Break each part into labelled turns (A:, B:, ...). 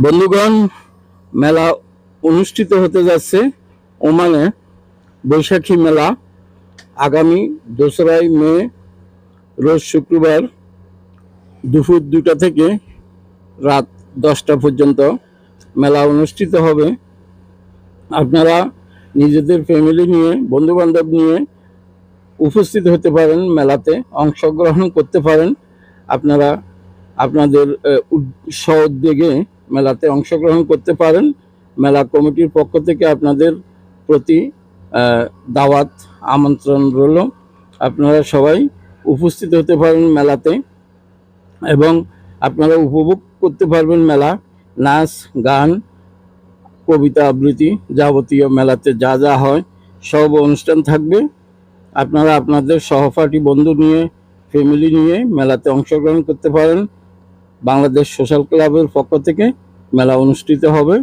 A: বন্ধুগণ, মেলা অনুষ্ঠিত হতে যাচ্ছে ওমানে বৈশাখী মেলা। আগামী দোসরাই মে, রোজ শুক্রবার দুপুর দুটা থেকে রাত দশটা পর্যন্ত মেলা অনুষ্ঠিত হবে। আপনারা নিজেদের ফ্যামিলি নিয়ে, বন্ধুবান্ধব নিয়ে উপস্থিত হতে পারেন, মেলাতে অংশগ্রহণ করতে পারেন। আপনারা আপনাদের উদ্যোগে মেলাতে অংশগ্রহণ করতে পারেন। মেলা কমিটির পক্ষ থেকে আপনাদের প্রতি দাওয়াত, আমন্ত্রণ রইল। আপনারা সবাই উপস্থিত হতে পারেন মেলাতে এবং আপনারা উপভোগ করতে পারবেন মেলা, নাচ, গান, কবিতা আবৃত্তি যাবতীয় মেলাতে যা যা হয়, সব অনুষ্ঠান থাকবে। আপনারা আপনাদের সহপাঠী বন্ধু নিয়ে ফ্যামিলি নিয়ে মেলাতে অংশগ্রহণ করতে পারেন। বাংলাদেশ সোশ্যাল ক্লাবের পক্ষ থেকে মেলা অনুষ্ঠিত হবে।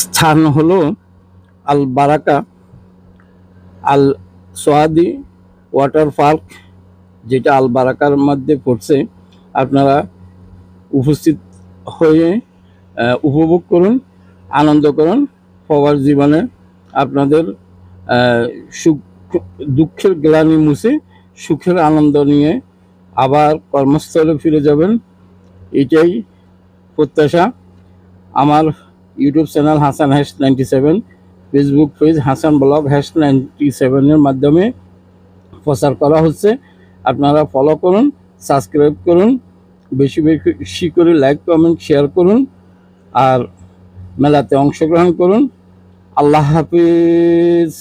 A: স্থান হলো আল বারাকা আল সোয়াদি ওয়াটার পার্ক, যেটা আল বারাকার মধ্যে পড়ছে। আপনারা উপস্থিত হয়ে উপভোগ করুন, আনন্দ করুন সবার জীবনে আপনাদের সুখ, দুঃখের গ্লানি মুছে সুখের আনন্দ নিয়ে আবার কর্মস্থলে ফিরে যাবেন। এটাই প্রত্যাশা। আমার YouTube channel Hasan hash ninety seven Facebook page Hasan blog hash ninety সেভেনের মাধ্যমে প্রচার করা হচ্ছে। আপনারা ফলো করুন সাবস্ক্রাইব করুন, বেশি বেশি করে লাইক কমেন্ট শেয়ার করুন, আর মেলাতে অংশগ্রহণ করুন। আল্লাহ হাফিজ।